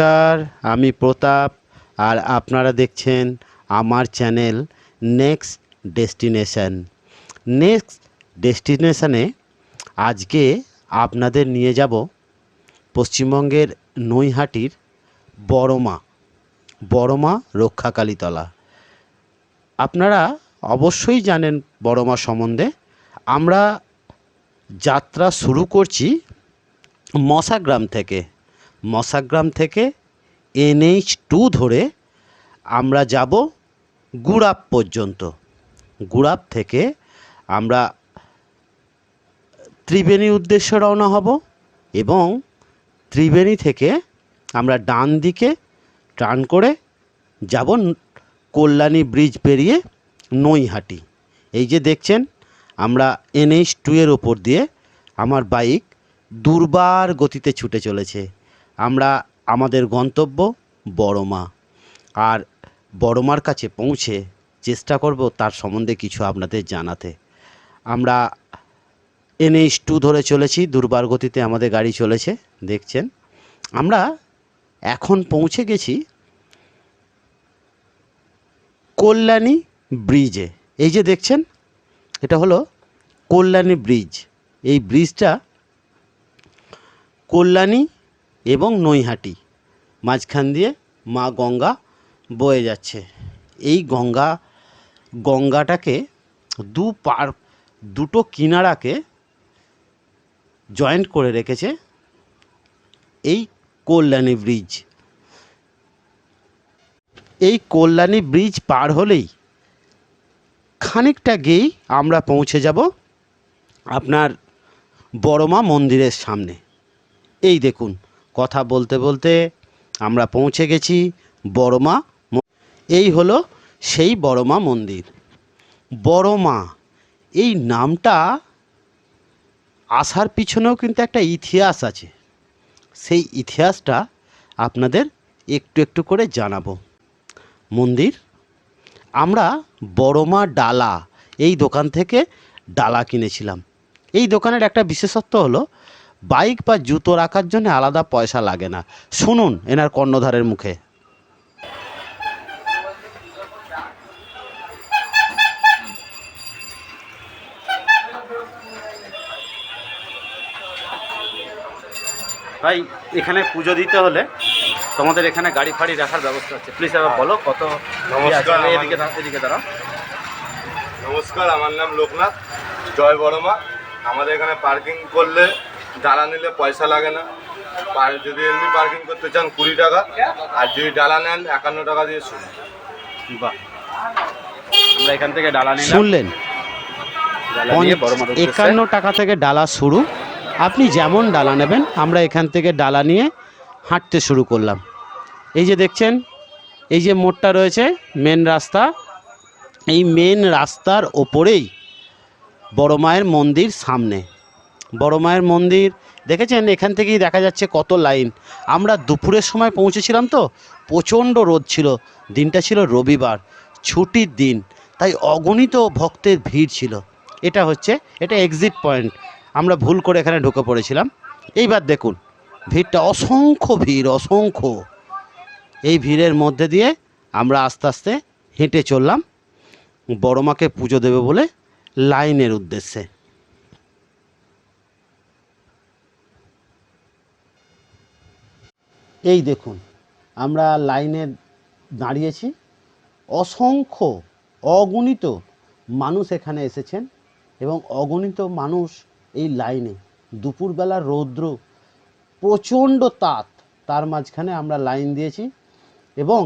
নমস্কার, আমি প্রতাপ, আর আপনারা দেখছেন আমার চ্যানেল নেক্সট ডেস্টিনেশন। নেক্সট ডেস্টিনেশনে আজকে আপনাদের নিয়ে যাব পশ্চিমবঙ্গের নৈহাটির বড়মা বড়মা রক্ষাকালীতলা। আপনারা অবশ্যই জানেন বড়মা সম্বন্ধে। আমরা যাত্রা শুরু করছি মশাগ্রাম থেকে। মশাগ্রাম থেকে এনএইচ টু ধরে আমরা যাব গুড়াপ পর্যন্ত। গুড়াপ থেকে আমরা ত্রিবেণী উদ্দেশ্যে রওনা হব এবং ত্রিবেণী থেকে আমরা ডান দিকে টার্ন করে যাব কল্যাণী ব্রিজ পেরিয়ে নৈহাটি। এই যে দেখছেন, আমরা এনএইচ টু এর ওপর দিয়ে আমার বাইক দুর্বার গতিতে ছুটে চলেছে। আমরা আমাদের গন্তব্য বড়মা। আর বড়মার কাছে পৌঁছে চেষ্টা করব তার সম্বন্ধে কিছু আপনাদের জানাতে। আমরা এনএইচ টু ধরে চলেছি, দুর্বার গতিতে আমাদের গাড়ি চলেছে, দেখছেন। আমরা এখন পৌঁছে গেছি কল্যাণী ব্রিজে। এই যে দেখছেন, এটা হলো কল্যাণী ব্রিজ। এই ব্রিজটা কল্যাণী এবং নৈহাটি, মাঝখান দিয়ে মা গঙ্গা বয়ে যাচ্ছে। এই গঙ্গা, গঙ্গাটাকে দু পার, দুটো কিনারাকে জয়েন্ট করে রেখেছে এই কল্যাণী ব্রিজ। এই কল্যাণী ব্রিজ পার হলেই খানিকটা গিয়েই আমরা পৌঁছে যাব আপনার বড়মা মন্দিরের সামনে। এই দেখুন কথা বলতে বলতে আমরা পৌঁছে গেছি বড়মা এই হলো সেই বড়মা মন্দির। বড়মা, এই নামটা আসার পিছনেও কিন্তু একটা ইতিহাস আছে। সেই ইতিহাসটা আপনাদের একটু একটু করে জানাব। মন্দির, আমরা বড়মা ডালা, এই দোকান থেকে ডালা কিনেছিলাম। এই দোকানের একটা বিশেষত্ব হলো বাইক বা জুতো রাখার জন্য আলাদা পয়সা লাগে না। শুনুন এনার কর্ণধারের মুখে। ভাই এখানে পুজো দিতে হলে তোমাদের এখানে গাড়ি ফাড়ি রাখার ব্যবস্থা আছে। প্লিজ এবার বলো কত নমস্কার, আমার- এদিকে এদিকে দাঁড়াও নমস্কার আমার নাম লোকনাথ জয় বড়মা। আমাদের এখানে পার্কিং করলে ডালা নিলে পয়সা লাগে না। পার- যদি এমনি পার্কিং করতে চান কুড়ি টাকা আর যদি ডালা নেন একান্ন টাকা দিয়ে শুরু বাহ। আমরা এখান থেকে ডালা নিলাম। শুনলেন। একান্ন টাকা থেকে ডালা শুরু। আপনি যেমন ডালা নেবেন আমরা এখান থেকে ডালা নিয়ে হাঁটতে শুরু করলাম। এই যে দেখছেন এই যে মোড়টা রয়েছে মেন রাস্তা। এই মেন রাস্তার ওপরেই বড় মায়ের মন্দির সামনে। বড় মায়ের মন্দির। দেখেছেন? এখান থেকেই দেখা যাচ্ছে কত লাইন। আমরা দুপুরের সময় পৌঁছেছিলাম তো, প্রচণ্ড রোদ ছিল। দিনটা ছিল রবিবার, ছুটির দিন। তাই অগণিত ভক্তের ভিড় ছিল। এটা হচ্ছে, এটা এক্সিট পয়েন্ট আমরা ভুল করে এখানে ঢুকে পড়েছিলাম। এইবার দেখুন, ভিড়টা অসংখ্য ভিড়, অসংখ্য। এই ভিড়ের মধ্যে দিয়ে আমরা আস্তে আস্তে হেঁটে চললাম। বড়মাকে পুজো দেবে বলে লাইনের উদ্দেশ্যে। এই দেখুন, আমরা লাইনে দাঁড়িয়েছি। অসংখ্য অগণিত মানুষ এখানে এসেছেন এবং অগণিত মানুষ এই লাইনে। দুপুরবেলা রৌদ্র, প্রচণ্ড তাত তার মাঝখানে আমরা লাইন দিয়েছি এবং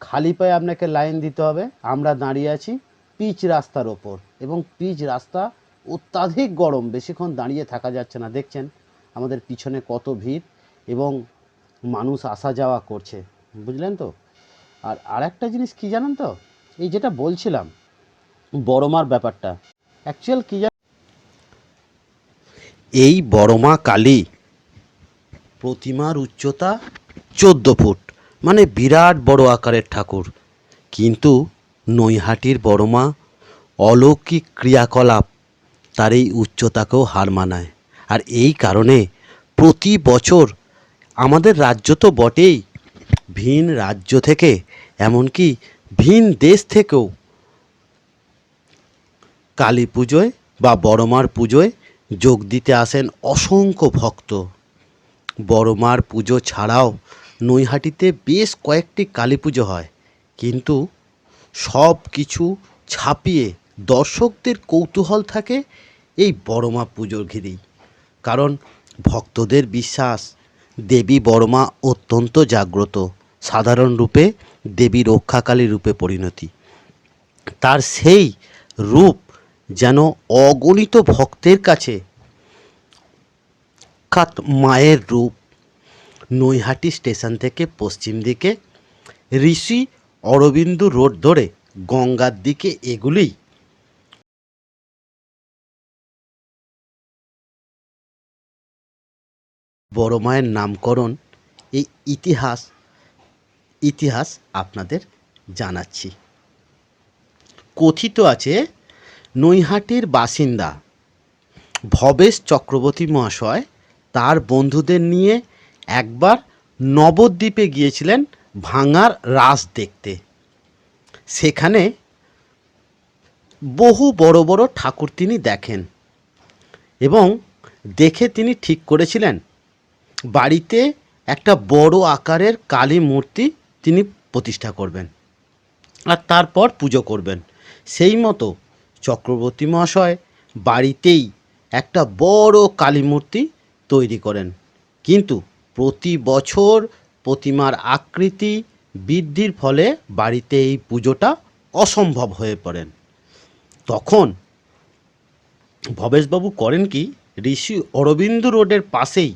খালি পায়ে আপনাকে লাইন দিতে হবে। আমরা দাঁড়িয়ে আছি পিচ রাস্তার ওপর এবং পিচ রাস্তা অত্যাধিক গরম, বেশিক্ষণ দাঁড়িয়ে থাকা যাচ্ছে না। দেখছেন, আমাদের পিছনে কত ভিড় এবং মানুষ আসা যাওয়া করছে, বুঝলেন তো? আর আরেকটা জিনিস কি জানেন তো? এই যেটা বলছিলাম, বড়মার ব্যাপারটা। অ্যাকচুয়াল কি জান এই বড়মা কালী প্রতিমার উচ্চতা চোদ্দ ফুট মানে বিরাট বড় আকারের ঠাকুর। কিন্তু নৈহাটির বড়মা অলৌকিক ক্রিয়াকলাপ, তার এই উচ্চতাকেও হার মানায়। আর এই কারণে প্রতি বছর আমাদের রাজ্য তো বটেই। ভিন রাজ্য থেকে, এমনকি ভিন দেশ থেকেও। কালী পুজোয় বা বড়মার পুজোয় যোগ দিতে আসেন অসংখ্য ভক্ত। বড়মার পুজো ছাড়াও নৈহাটিতে বেশ কয়েকটি কালী পুজো হয়। কিন্তু সব কিছু ছাপিয়ে দর্শকদের কৌতূহল থাকে এই বড়মা পুজোর ঘিরেই। কারণ ভক্তদের বিশ্বাস দেবী বর্মা অত্যন্ত জাগ্রত, সাধারণ রূপে দেবী রক্ষাকালী রূপে পরিণতি। তার সেই রূপ যেন অগণিত ভক্তের কাছে কাত মায়ের রূপ। নৈহাটি স্টেশন থেকে পশ্চিম দিকে ঋষি অরবিন্দু রোড ধরে গঙ্গার দিকে এগুলি বড় মায়ের নামকরণ এই ইতিহাস ইতিহাস আপনাদের জানাচ্ছি। কথিত আছে, নৈহাটির বাসিন্দা ভবেশ চক্রবর্তী মহাশয় তার বন্ধুদের নিয়ে একবার নবদ্বীপে গিয়েছিলেন ভাঙার রাস দেখতে। সেখানে বহু বড় বড় ঠাকুর তিনি দেখেন এবং দেখে তিনি ঠিক করেছিলেন বাড়িতে একটা বড় আকারের কালী মূর্তি তিনি প্রতিষ্ঠা করবেন আর তারপর পুজো করবেন। সেই মতো চক্রবর্তী মহাশয় বাড়িতেই একটা বড় কালী মূর্তি তৈরি করেন। কিন্তু প্রতি বছর প্রতিমার আকৃতি বৃদ্ধির ফলে বাড়িতে এই পুজোটা অসম্ভব হয়ে পড়েন। তখন ভবেশবাবু করেন কি, ঋষি অরবিন্দ রোডের পাশেই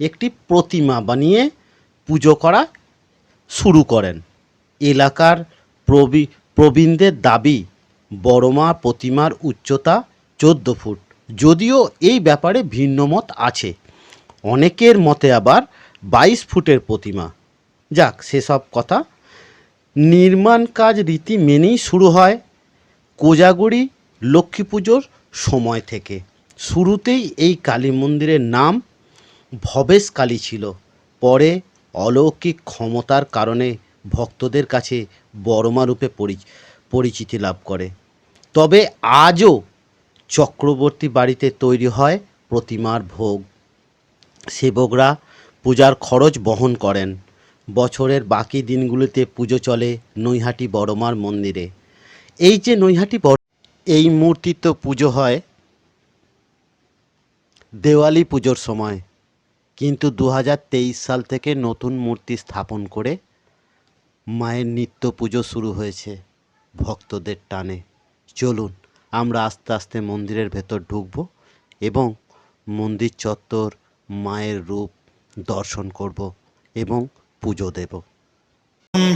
একটি প্রতিমা বানিয়ে পুজো করা শুরু করেন। এলাকার প্রবী, প্রবীণদের দাবি বড়মা প্রতিমার উচ্চতা চোদ্দ ফুট। যদিও এই ব্যাপারে ভিন্নমত আছে। অনেকের মতে আবার বাইশ ফুটের প্রতিমা। যাক, সেসব কথা। নির্মাণ কাজ রীতি মেনেই শুরু হয় কোজাগরি লক্ষ্মী পুজোর সময় থেকে। শুরুতেই এই কালী মন্দিরের নাম ভবেশ কালী ছিল। পরে অলৌকিক ক্ষমতার কারণে ভক্তদের কাছে বড়মা রূপে পরি- পরিচিতি লাভ করে। তবে আজও চক্রবর্তী বাড়িতে তৈরি হয় প্রতিমার ভোগ। সেবকরা পূজার খরচ বহন করেন। বছরের বাকি দিনগুলিতে পুজো চলে নৈহাটি বড়মার মন্দিরে। এই যে নৈহাটি বড়, এই মূর্তি তো পুজো হয় দেওয়ালি পুজোর সময়। কিন্তু দু হাজার তেইশ সাল থেকে নতুন মূর্তি স্থাপন করে মায়ের নিত্য পুজো শুরু হয়েছে ভক্তদের টানে। চলুন, আমরা আস্তে আস্তে মন্দিরের ভেতর ঢুকব এবং মন্দির চত্বর মায়ের রূপ দর্শন করব এবং পুজো দেব।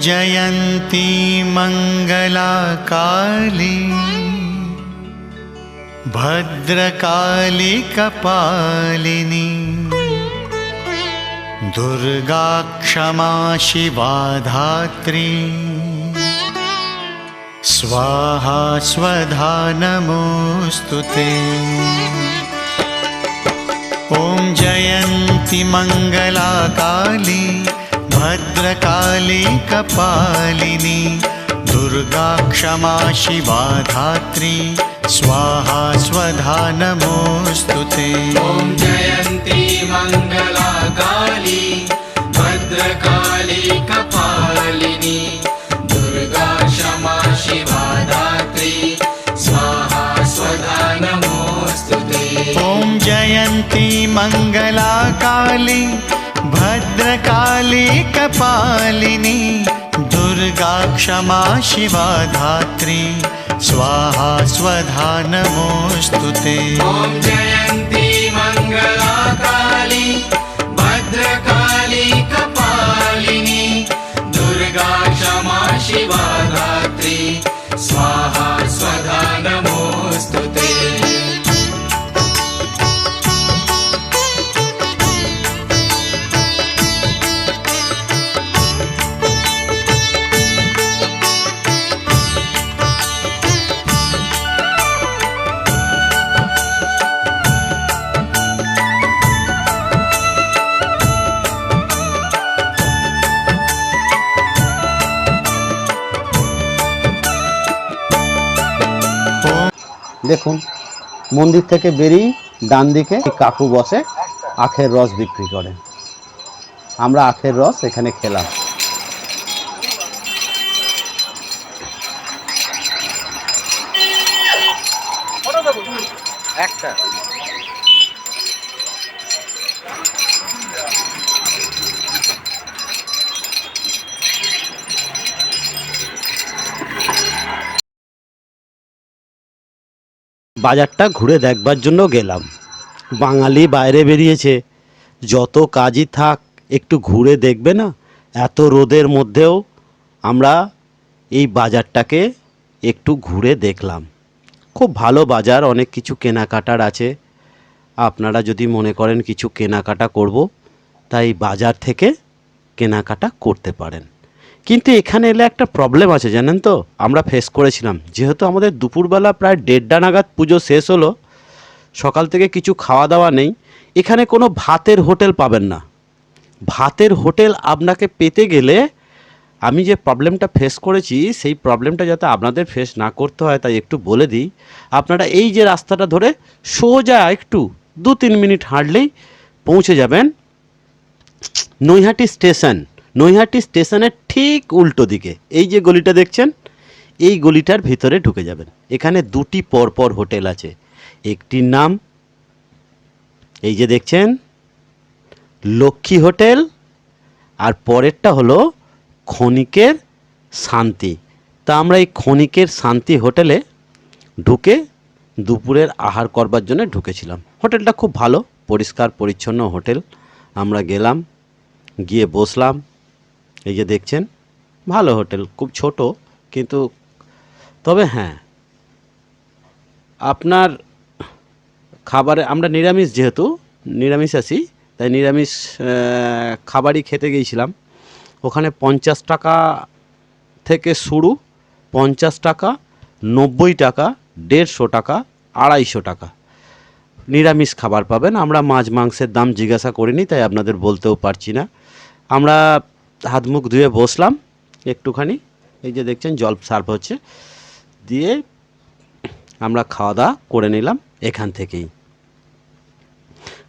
জয়ন্তী মঙ্গলা কালী ভদ্রকালী কপালিনী। दुर्गा क्षमा शिवा धात्री। स्वाहा स्वधा नमोऽस्तु ते। ॐ जयन्ति मङ्गला काली भद्रकाली कपालिनी दुर्गा क्षमा शिवा धात्री स्वाहा स्वधा नमोऽस्तु ते ॐ जयन्ती मङ्गला काली भद्रकाली कपालिनी दुर्गा क्षमा शिवा धात्री स्वाहा स्वधा नमोऽस्तु ते ॐ जयन्ती मङ्गला काली भद्रकाली कपालिनी दुर्गा क्षमा शिवा धात्री स्वाहा स्वधा नमोऽस्तु ते দেখুন, মন্দির থেকে বেরিয়ে ডান দিকে কাকু বসে আখের রস বিক্রি করে। আমরা আখের রস এখানে খেলাম। একটা। বাজারটা ঘুরে দেখবার জন্য গেলাম। বাঙালি বাইরে বেরিয়েছে। যত কাজই থাক, একটু ঘুরে দেখবে না? এত রোদের মধ্যেও আমরা এই বাজারটাকে একটু ঘুরে দেখলাম। খুব ভালো বাজার, অনেক কিছু কেনাকাটার আছে। আপনারা যদি মনে করেন কিছু কেনাকাটা করব, তাই বাজার থেকে কেনাকাটা করতে পারেন। কিন্তু এখানে এলে একটা প্রবলেম আছে, জানেন তো? আমরা ফেস করেছিলাম। যেহেতু আমাদের দুপুরবেলা প্রায় দেড়টা নাগাদ পুজো শেষ হলো, সকাল থেকে কিছু খাওয়া দাওয়া নেই, এখানে কোনো ভাতের হোটেল পাবেন না। ভাতের হোটেল আপনাকে পেতে গেলে আমি যে প্রবলেমটা ফেস করেছি, সেই প্রবলেমটা যাতে আপনাদের ফেস না করতে হয়, তাই একটু বলে দিই। আপনারা এই যে রাস্তাটা ধরে সোজা একটু দু তিন মিনিট হাঁটলেই পৌঁছে যাবেন নৈহাটি স্টেশন। নৈহাটি স্টেশনের ঠিক উল্টো দিকে। এই যে গলিটা দেখছেন, এই গলিটার ভিতরে ঢুকে যাবেন। এখানে দুটি পরপর হোটেল আছে। একটির নাম, এই যে দেখছেন, লক্ষ্মী হোটেল, আর পরেরটা হলো ক্ষণিকের শান্তি। তা আমরা এই ক্ষণিকের শান্তি হোটেলে ঢুকে দুপুরের আহার করবার জন্য ঢুকেছিলাম। হোটেলটা খুব ভালো, পরিষ্কার, পরিচ্ছন্ন হোটেল। আমরা গেলাম, গিয়ে বসলাম। এই যে দেখছেন, ভালো হোটেল, খুব ছোট, কিন্তু তবে হ্যাঁ আপনার খাবারে, আমরা নিরামিষ যেহেতু, নিরামিষ আছি, তাই নিরামিষ খাবারই খেতে গিয়েছিলাম। ওখানে পঞ্চাশ টাকা থেকে শুরু, পঞ্চাশ টাকা, নব্বই টাকা, দেড়শো টাকা, আড়াইশো টাকা। নিরামিষ খাবার পাবেন, আমরা মাছ মাংসের দাম জিজ্ঞাসা করিনি, তাই আপনাদের বলতেও পারছি না। আমরা হাত মুখ ধুয়ে বসলাম একটুখানি। এই যে দেখছেন, জল সার্ভ হচ্ছে। দিয়ে আমরা খাওয়া দাওয়া করে নিলাম এখান থেকেই।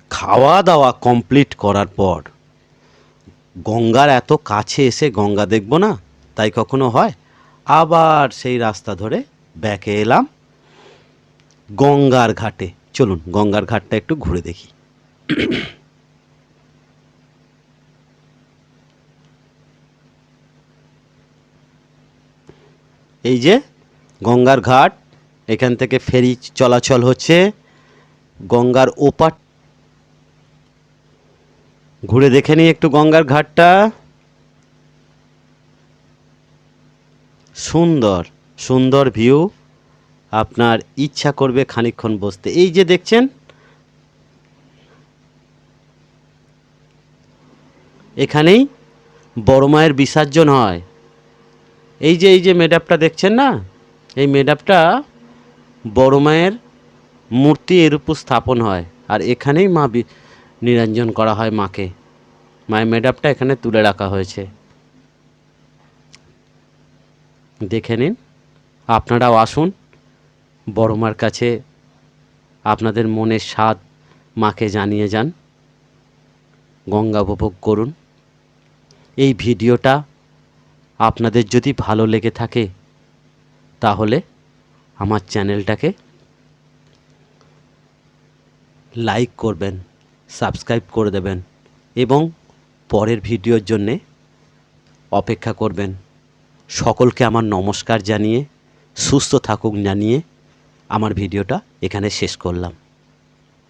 খাওয়া দাওয়া কমপ্লিট করার পর গঙ্গার এত কাছে এসে গঙ্গা দেখব না, তাই কখনো হয়? আবার সেই রাস্তা ধরে ব্যাকে এলাম গঙ্গার ঘাটে। চলুন গঙ্গার ঘাটটা একটু ঘুরে দেখি। এই যে গঙ্গার ঘাট, এখান থেকে ফেরি চলাচল হচ্ছে। গঙ্গার ওপার ঘুরে দেখে নিই একটু গঙ্গার ঘাটটা। সুন্দর সুন্দর ভিউ আপনার ইচ্ছা করবে খানিকক্ষণ বসতে। এই যে দেখছেন, এখানেই বড় মায়ের বিসর্জন হয়। এই যে এই যে মেডাপটা দেখছেন না? এই মেডাপটা বড় মায়ের মূর্তি এর উপর স্থাপন হয়। আর এখানেই মা নিরঞ্জন করা হয় মাকে। মায়ের মেডাপটা এখানে তুলে রাখা হয়েছে। দেখে নিন। আপনারাও আসুন। বড় মার কাছে আপনাদের মনের স্বাদ মাকে জানিয়ে যান। গঙ্গা উপভোগ করুন। এই ভিডিওটা আপনাদের যদি ভালো লেগে থাকে, তাহলে আমার চ্যানেলটাকে লাইক করবেন, সাবস্ক্রাইব করে দেবেন, এবং পরের ভিডিওর জন্যে অপেক্ষা করবেন। সকলকে আমার নমস্কার জানিয়ে, সুস্থ থাকুক জানিয়ে আমার ভিডিওটা এখানে শেষ করলাম।